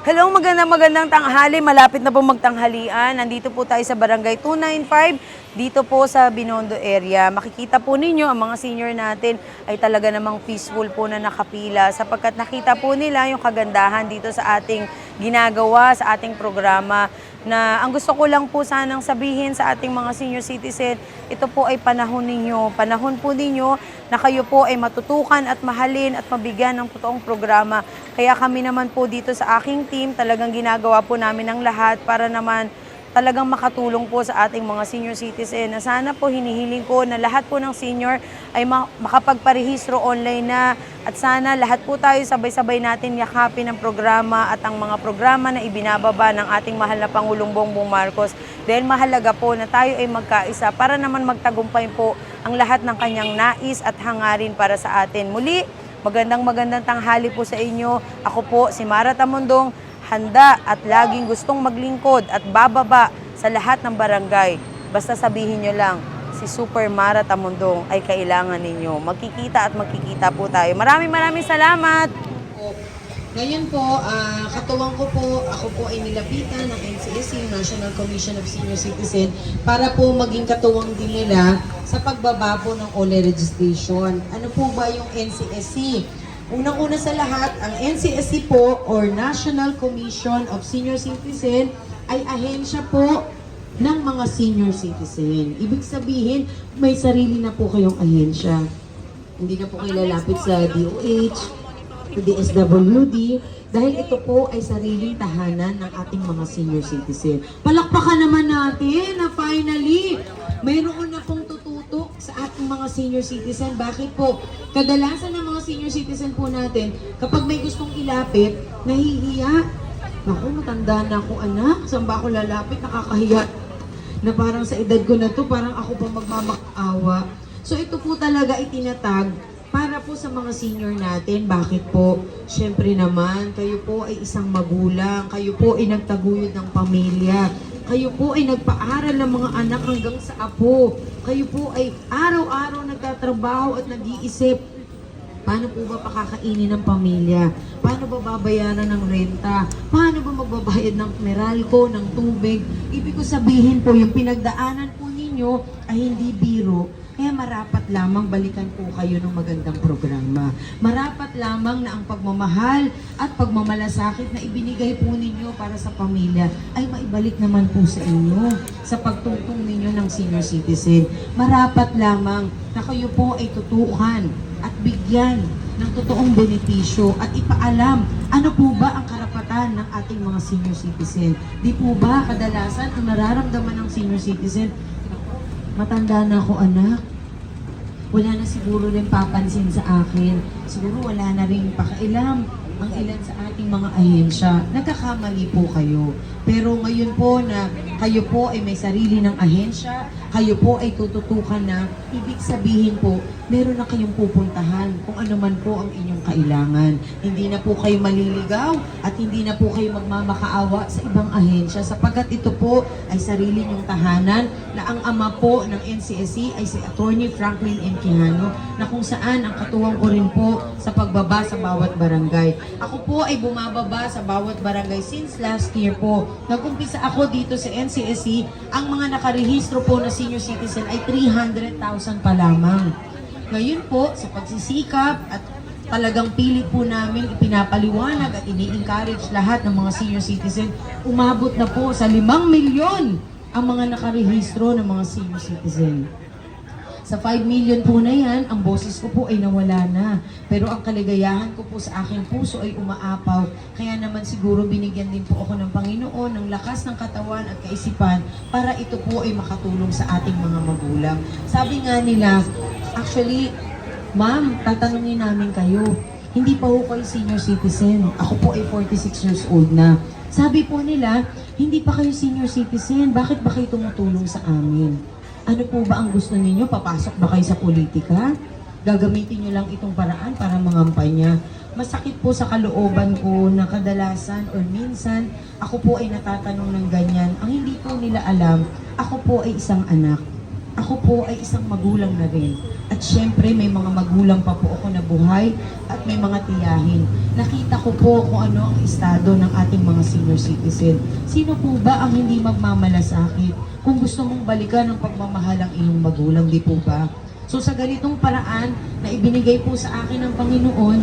Hello, magandang magandang tanghali. Malapit na po magtanghalian. Nandito po tayo sa Barangay 295, dito po sa Binondo area. Makikita po ninyo ang mga senior natin ay talaga namang peaceful po na nakapila sapagkat nakita po nila yung kagandahan dito sa ating ginagawa, sa ating programa na ang gusto ko lang po sanang sabihin sa ating mga senior citizen, ito po ay panahon ninyo. Panahon po ninyo na kayo po ay matutukan at mahalin at mabigyan ng totoong programa. Kaya kami naman po dito sa aking team, talagang ginagawa po namin ang lahat para naman talagang makatulong po sa ating mga senior citizen. Na sana po hinihiling ko na lahat po ng senior ay ma- makapagparehistro online na at sana lahat po tayo sabay-sabay natin yakapin ang programa at ang mga programa na ibinababa ng ating mahal na Pangulong Bongbong Marcos dahil mahalaga po na tayo ay magkaisa para naman magtagumpay po ang lahat ng kanyang nais at hangarin para sa atin. Muli, magandang magandang tanghali po sa inyo. Ako po si Mara Tamundong, handa at laging gustong maglingkod at bababa sa lahat ng barangay. Basta sabihin nyo lang, si Super Mara Tamundong ay kailangan ninyo. Magkikita at magkikita po tayo. Maraming maraming salamat! Ngayon po, ah, katuwang ko po, ako po ay nilapitan ng NCSC, National Commission of Senior Citizen, para po maging katuwang din nila sa pagbaba po ng OLE registration. Ano po ba yung NCSC? Unang-una sa lahat, ang NCSC po or National Commission of Senior Citizen ay ahensya po ng mga senior citizen. Ibig sabihin, may sarili na po kayong ahensya. Hindi na po kayo lalapit sa DOH, DSWD, dahil ito po ay sariling tahanan ng ating mga senior citizen. Palakpakan naman natin na finally, mayroon na pong tututok sa ating mga senior citizen. Bakit po? Kadalasan ng mga senior citizen po natin, kapag may gustong ilapit, nahihiya. Naku, matanda na ako anak. Saan ba ako lalapit? Nakakahiya. Na parang sa edad ko na to, parang ako pa magmamakaawa. So ito po talaga itinatag para po sa mga senior natin. Bakit po? Siyempre naman, kayo po ay isang magulang. Kayo po ay nagtaguyod ng pamilya. Kayo po ay nagpaaral ng mga anak hanggang sa apo. Kayo po ay araw-araw nagtatrabaho at nag-iisip Paano po ba pakakainin ng pamilya? Paano ba babayaran ng renta? Paano ba magbabayad ng Meralco, ng tubig? Ibig ko sabihin po, yung pinagdaanan po ninyo ay hindi biro. Kaya marapat lamang balikan po kayo ng magandang programa. Marapat lamang na ang pagmamahal at pagmamalasakit na ibinigay po ninyo para sa pamilya ay maibalik naman po sa inyo sa pagtutong ninyo ng senior citizen. Marapat lamang na kayo po ay tutukan at bigyan ng totoong benepisyo at ipaalam ano po ba ang karapatan ng ating mga senior citizen. Di po ba kadalasan ang nararamdaman ng senior citizen, matanda na ako anak, wala na siguro rin papansin sa akin. Siguro wala na rin pakailam ang ilan sa ating mga ahensya. Nagkakamali po kayo. Pero ngayon po na kayo po ay may sarili ng ahensya, kayo po ay tututukan na, ibig sabihin po, meron na kayong pupuntahan kung ano man po ang inyong kailangan. Hindi na po kayo maliligaw at hindi na po kayo magmamakaawa sa ibang ahensya sapagkat ito po ay sarili niyong tahanan na ang ama po ng NCSC ay si Attorney Franklin M. Quijano na kung saan ang katuwang ko rin po sa pagbaba sa bawat barangay. Ako po ay bumababa sa bawat barangay since last year po. Nag-umpisa ako dito sa NCSC, ang mga nakarehistro po na senior citizen ay 300,000 pa lamang. Ngayon po, sa pagsisikap at talagang pilit po namin ipinapaliwanag at ini-encourage lahat ng mga senior citizen, umabot na po sa 5 milyon ang mga nakarehistro ng mga senior citizen. Sa 5 million po na yan, ang boses ko po ay nawala na. Pero ang kaligayahan ko po sa aking puso ay umaapaw. Kaya naman siguro binigyan din po ako ng Panginoon ng lakas ng katawan at kaisipan para ito po ay makatulong sa ating mga magulang. Sabi nga nila, actually, ma'am, tatanungin namin kayo. Hindi pa ho kayo senior citizen. Ako po ay 46 years old na. Sabi po nila, hindi pa kayo senior citizen. Bakit ba kayo tumutulong sa amin? Ano po ba ang gusto ninyo? Papasok ba kayo sa politika? Gagamitin nyo lang itong paraan para mangampanya. Masakit po sa kalooban ko na kadalasan or minsan ako po ay natatanong ng ganyan. Ang hindi po nila alam, ako po ay isang anak. ako po ay isang magulang na rin. At syempre, may mga magulang pa po ako na buhay at may mga tiyahin. Nakita ko po kung ano ang estado ng ating mga senior citizen. Sino po ba ang hindi magmamalasakit kung gusto mong balikan ng pagmamahal ang iyong magulang, di po ba? So sa ganitong paraan na ibinigay po sa akin ng Panginoon,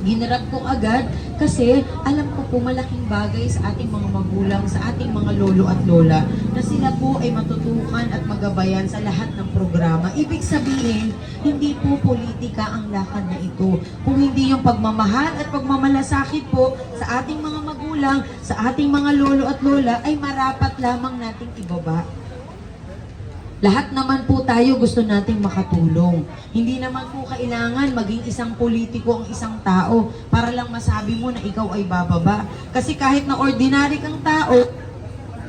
Ginarap ko agad kasi alam ko po malaking bagay sa ating mga magulang, sa ating mga lolo at lola na sila po ay matutukan at magabayan sa lahat ng programa. Ibig sabihin, hindi po politika ang lakad na ito. Kung hindi yung pagmamahal at pagmamalasakit po sa ating mga magulang, sa ating mga lolo at lola ay marapat lamang nating ibaba. Lahat naman po tayo gusto nating makatulong. Hindi naman po kailangan maging isang politiko ang isang tao para lang masabi mo na ikaw ay bababa. Kasi kahit na ordinary kang tao,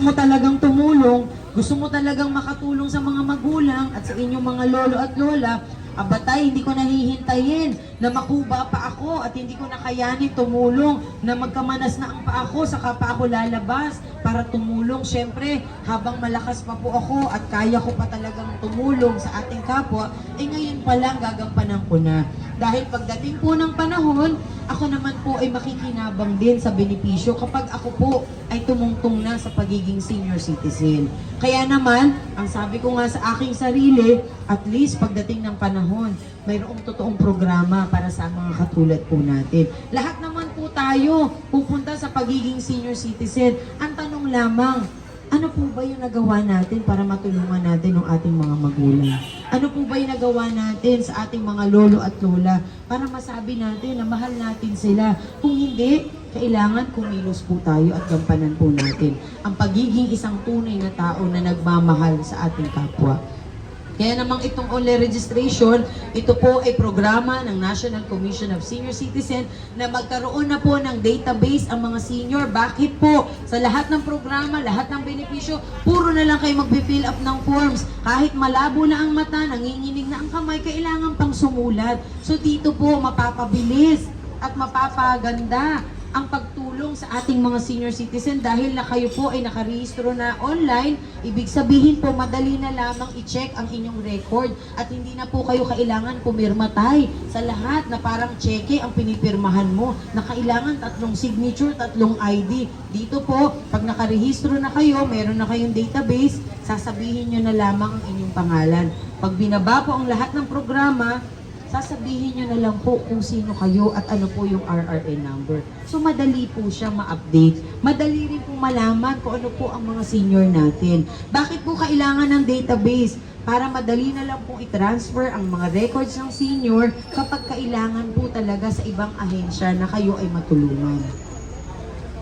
mo talagang tumulong, gusto mo talagang makatulong sa mga magulang at sa inyong mga lolo at lola, abatay, hindi ko nahihintayin na makuba pa ako at hindi ko nakayanin tumulong na magkamanas na ang pa ako, saka pa ako lalabas para tumulong. Siyempre, habang malakas pa po ako at kaya ko pa talagang tumulong sa ating kapwa, eh ngayon pa lang gagampanan ko na. Dahil pagdating po ng panahon, ako naman po ay makikinabang din sa benepisyo kapag ako po ay tumungtong na sa pagiging senior citizen. Kaya naman, ang sabi ko nga sa aking sarili, at least pagdating ng panahon, mayroong totoong programa para sa mga katulad po natin. Lahat naman po tayo pupunta sa pagiging senior citizen. Ang tanong lamang, ano po ba yung nagawa natin para matulungan natin ang ating mga magulang? Ano po ba yung nagawa natin sa ating mga lolo at lola para masabi natin na mahal natin sila? Kung hindi, kailangan kumilos po tayo at gampanan po natin ang pagiging isang tunay na tao na nagmamahal sa ating kapwa. Kaya namang itong online registration, ito po ay programa ng National Commission of Senior Citizen na magkaroon na po ng database ang mga senior. Bakit po? Sa lahat ng programa, lahat ng benepisyo, puro na lang kayo mag-fill up ng forms. Kahit malabo na ang mata, nanginginig na ang kamay, kailangan pang sumulat. So dito po mapapabilis at mapapaganda ang pagtulong sa ating mga senior citizen dahil na kayo po ay nakarehistro na online, ibig sabihin po madali na lamang i-check ang inyong record at hindi na po kayo kailangan pumirma tay sa lahat na parang cheque ang pinipirmahan mo na kailangan tatlong signature, tatlong ID. Dito po, pag nakarehistro na kayo, meron na kayong database, sasabihin nyo na lamang ang inyong pangalan. Pag binaba po ang lahat ng programa, sasabihin nyo na lang po kung sino kayo at ano po yung RRN number. So madali po siya ma-update. Madali rin po malaman kung ano po ang mga senior natin. Bakit po kailangan ng database? Para madali na lang po i-transfer ang mga records ng senior kapag kailangan po talaga sa ibang ahensya na kayo ay matulungan.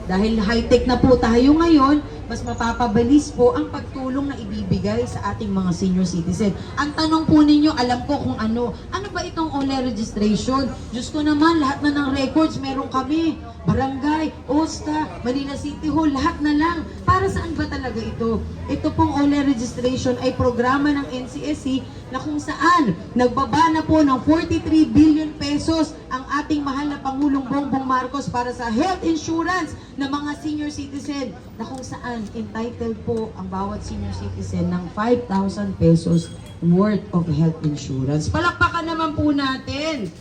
Dahil high-tech na po tayo ngayon, mas mapapabilis po ang pagtulong na ibibigay sa ating mga senior citizen. Ang tanong po ninyo, alam ko kung ano. Ano ba itong online registration? Diyos ko naman, lahat na ng records meron kami. Barangay, OSTA, Manila City Hall, lahat na lang. Para saan ba talaga ito? Ito pong online registration ay programa ng NCSC na kung saan nagbaba na po ng 43 billion pesos ang ating mahal na Pangulong Bongbong Marcos para sa health insurance ng mga senior citizen na kung saan entitled po ang bawat senior citizen ng 5,000 pesos worth of health insurance. Palakpakan naman po natin.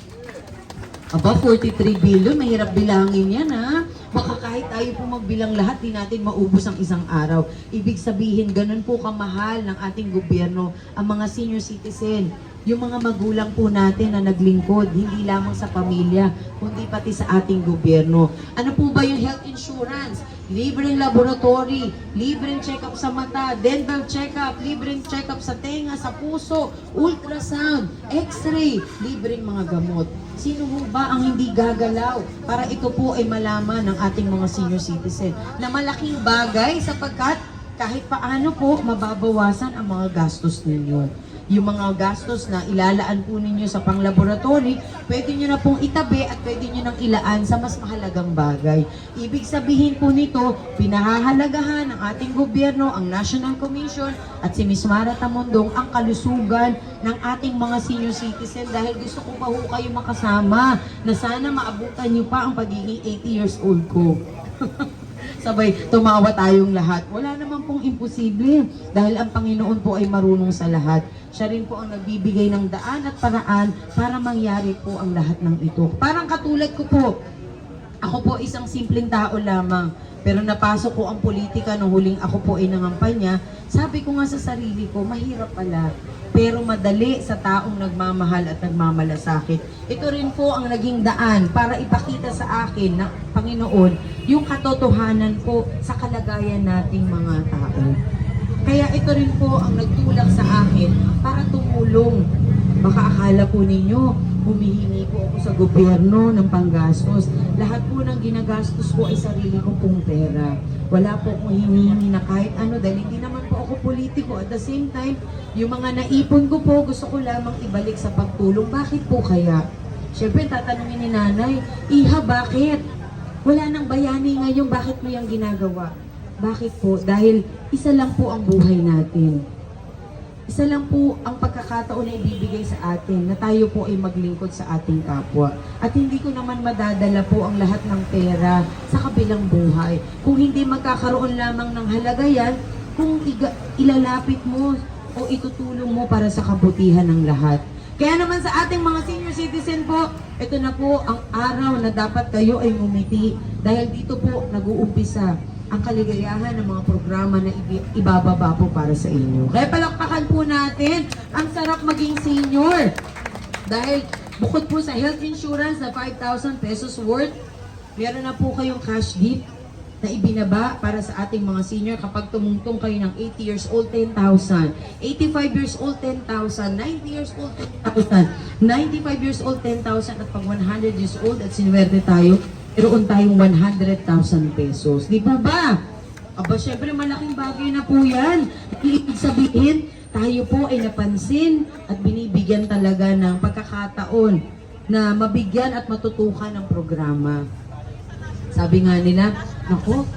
Aba, 43 billion, mahirap bilangin yan ha. Baka kahit tayo po magbilang lahat, di natin maubos ang isang araw. Ibig sabihin, ganun po kamahal ng ating gobyerno ang mga senior citizen. Yung mga magulang po natin na naglingkod, hindi lamang sa pamilya, kundi pati sa ating gobyerno. Ano po ba yung health insurance? Libreng laboratory, libreng check-up sa mata, dental check-up, libreng check-up sa tenga, sa puso, ultrasound, x-ray, libreng mga gamot. Sino ho ba ang hindi gagalaw para ito po ay malaman ng ating mga senior citizen na malaking bagay sapagkat kahit paano po mababawasan ang mga gastos ninyo. Yung mga gastos na ilalaan po ninyo sa panglaboratory, pwede nyo na pong itabi at pwede nyo nang ilaan sa mas mahalagang bagay. Ibig sabihin po nito, pinahahalagahan ng ating gobyerno, ang National Commission at si Ms. Mara Tamondong ang kalusugan ng ating mga senior citizen dahil gusto ko pa ho kayo makasama na sana maabutan nyo pa ang pagiging 80 years old ko. sabay tumawa tayong lahat. Wala naman pong imposible dahil ang Panginoon po ay marunong sa lahat. Siya rin po ang nagbibigay ng daan at paraan para mangyari po ang lahat ng ito. Parang katulad ko po, ako po isang simpleng tao lamang. Pero napasok ko ang politika nung huling ako po ay nangampanya. Sabi ko nga sa sarili ko, mahirap pala. Pero madali sa taong nagmamahal at nagmamalasakit. Ito rin po ang naging daan para ipakita sa akin na Panginoon yung katotohanan po sa kalagayan nating mga tao. Kaya ito rin po ang nagtulak sa akin para tumulong. Baka akala po ninyo, humihingi po ako sa gobyerno ng panggastos. Lahat po ng ginagastos ko ay sarili ko pong pera. Wala po akong hinihingi na kahit ano dahil hindi ako politiko. At the same time, yung mga naipon ko po, gusto ko lamang ibalik sa pagtulong. Bakit po kaya? Siyempre, tatanungin ni nanay, Iha, bakit? Wala nang bayani ngayon, bakit mo yung ginagawa? Bakit po? Dahil isa lang po ang buhay natin. Isa lang po ang pagkakataon na ibibigay sa atin na tayo po ay maglingkod sa ating kapwa. At hindi ko naman madadala po ang lahat ng pera sa kabilang buhay. Kung hindi magkakaroon lamang ng halaga yan, kung ilalapit mo o itutulong mo para sa kabutihan ng lahat. Kaya naman sa ating mga senior citizen po, ito na po ang araw na dapat kayo ay ngumiti dahil dito po nag-uumpisa ang kaligayahan ng mga programa na ibababa po para sa inyo. Kaya palakpakan po natin, ang sarap maging senior. Dahil bukod po sa health insurance na 5,000 pesos worth, meron na po kayong cash gift na ibinaba para sa ating mga senior kapag tumungtong kayo ng 80 years old, 10,000. 85 years old, 10,000. 90 years old, 10,000. 95 years old, 10,000. At pag 100 years old at sinuwerte tayo, meron tayong 100,000 pesos. Di ba ba? Aba, syempre malaking bagay na po yan. Ibig sabihin, tayo po ay napansin at binibigyan talaga ng pagkakataon na mabigyan at matutukan ng programa. Sabi nga nila, nako,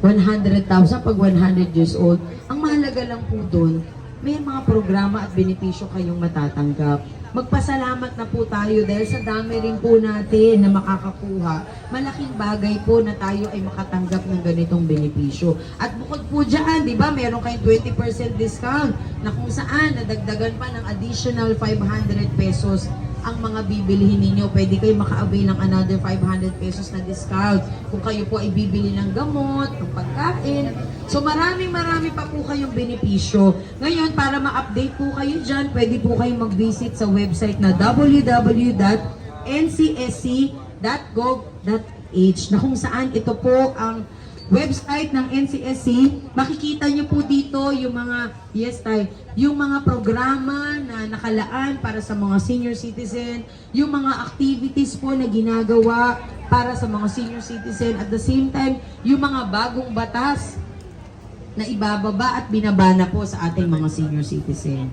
100,000 pag 100 years old. Ang mahalaga lang po doon, may mga programa at benepisyo kayong matatanggap. Magpasalamat na po tayo dahil sa dami rin po natin na makakakuha. Malaking bagay po na tayo ay makatanggap ng ganitong benepisyo. At bukod po dyan, di ba, meron kayong 20% discount na kung saan nadagdagan pa ng additional 500 pesos ang mga bibilihin ninyo. Pwede kayo maka-avail ng another 500 pesos na discount. Kung kayo po ay bibili ng gamot, ng pagkain. So maraming marami pa po kayong benepisyo. Ngayon, para ma-update po kayo dyan, pwede po kayong mag-visit sa website na www.ncsc.gov.h na kung saan ito po ang website ng NCSC, makikita nyo po dito yung mga, yes tay, yung mga programa na nakalaan para sa mga senior citizen, yung mga activities po na ginagawa para sa mga senior citizen, at the same time, yung mga bagong batas na ibababa at binabana po sa ating mga senior citizen.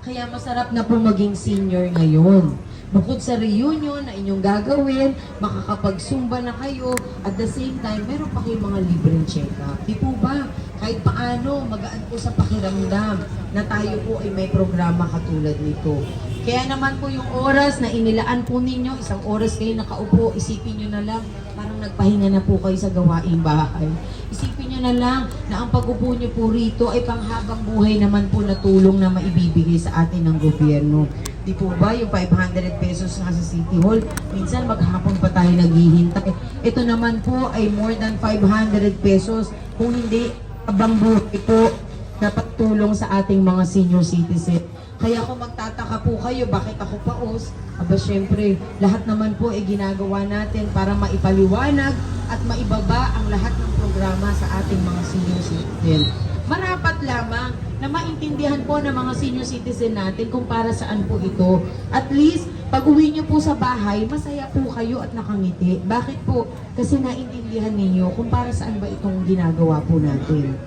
Kaya masarap na po maging senior ngayon. Bukod sa reunion na inyong gagawin, makakapag-zumba na kayo, at the same time, meron pa kayong mga libreng check-up. Di po ba? Kahit paano, magaan po sa pakiramdam na tayo po ay may programa katulad nito. Kaya naman po yung oras na inilaan po ninyo, isang oras kayo nakaupo, isipin nyo na lang, parang nagpahinga na po kayo sa gawaing bahay. Isipin nyo na lang na ang pag-upo nyo po rito ay panghabang buhay naman po na tulong na maibibigay sa atin ng gobyerno. Di po ba yung 500 pesos nga sa City Hall, minsan maghapon pa tayo naghihintay. Ito naman po ay more than 500 pesos. Kung hindi, abang buhay po dapat tulong sa ating mga senior citizen. Kaya kung magtataka po kayo, bakit ako paos? Aba syempre, lahat naman po ay ginagawa natin para maipaliwanag at maibaba ang lahat ng programa sa ating mga senior citizen. Marapat lamang na maintindihan po ng mga senior citizen natin kung para saan po ito. At least, pag uwi niyo po sa bahay, masaya po kayo at nakangiti. Bakit po? Kasi naintindihan ninyo kung para saan ba itong ginagawa po natin.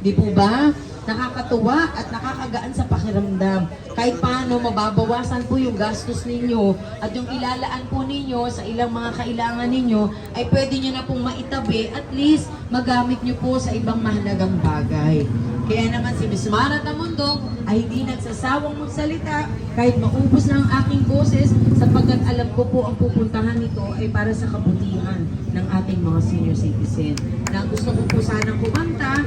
Di po ba? Nakakatuwa at nakakagaan sa pakiramdam. Kahit paano mababawasan po yung gastos ninyo at yung ilalaan po ninyo sa ilang mga kailangan ninyo ay pwede nyo na pong maitabi at least magamit nyo po sa ibang mahalagang bagay. Kaya naman si Miss Mara Tamundong ay hindi nagsasawang magsalita kahit maubos na ang aking boses sapagkat alam ko po ang pupuntahan nito ay para sa kabutihan ng ating mga senior citizen. Na gusto ko po sanang kumanta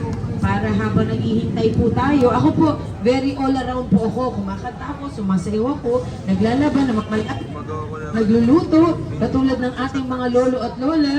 habang naghihintay po tayo, ako po, very all around po ako. Kumakanta ako, sumasayaw ako, naglalaban, namamalat, nagluluto, katulad ng ating mga lolo at lola.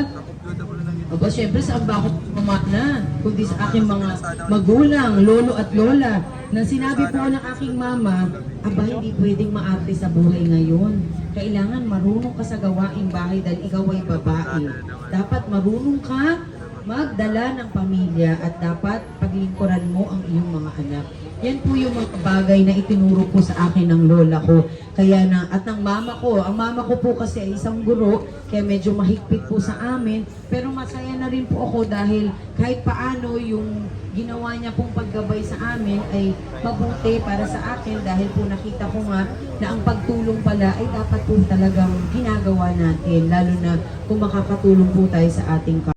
Aba, syempre saan ba ako pumana? Kundi sa aking mga magulang, lolo at lola. Na sinabi po ng aking mama, aba, hindi pwedeng maarte sa buhay ngayon. Kailangan marunong ka sa gawaing bahay dahil ikaw ay babae. Dapat marunong ka magdala ng pamilya at dapat paglingkuran mo ang iyong mga anak. Yan po yung mga bagay na itinuro po sa akin ng lola ko. Kaya na, at ng mama ko, ang mama ko po kasi ay isang guro, kaya medyo mahigpit po sa amin. Pero masaya na rin po ako dahil kahit paano yung ginawa niya pong paggabay sa amin ay mabuti para sa akin dahil po nakita ko nga na ang pagtulong pala ay dapat po talagang ginagawa natin, lalo na kung makakatulong po tayo sa ating